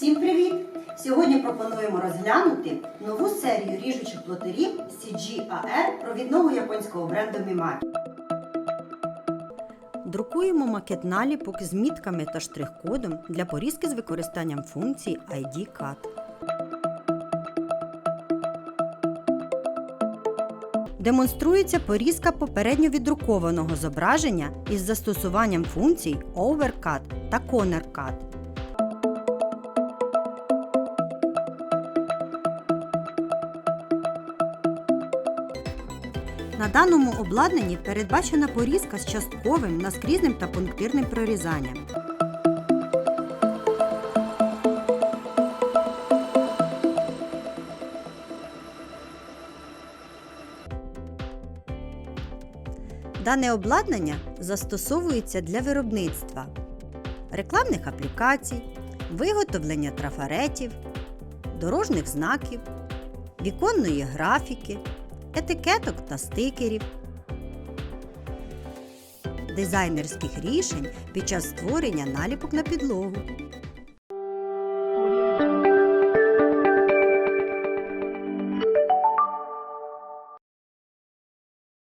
Всім привіт! Сьогодні пропонуємо розглянути нову серію ріжучих плотарів CGAR провідного японського бренду Mimaki. Друкуємо макет наліпок з мітками та штрих-кодом для порізки з використанням функції ID Cut. Демонструється порізка попередньо віддрукованого зображення із застосуванням функцій Overcut та Corner На даному обладнанні передбачена порізка з частковим, наскрізним та пунктирним прорізанням. Дане обладнання застосовується для виробництва рекламних аплікацій, виготовлення трафаретів, дорожніх знаків, віконної графіки, етикеток та стикерів, дизайнерських рішень під час створення наліпок на підлогу,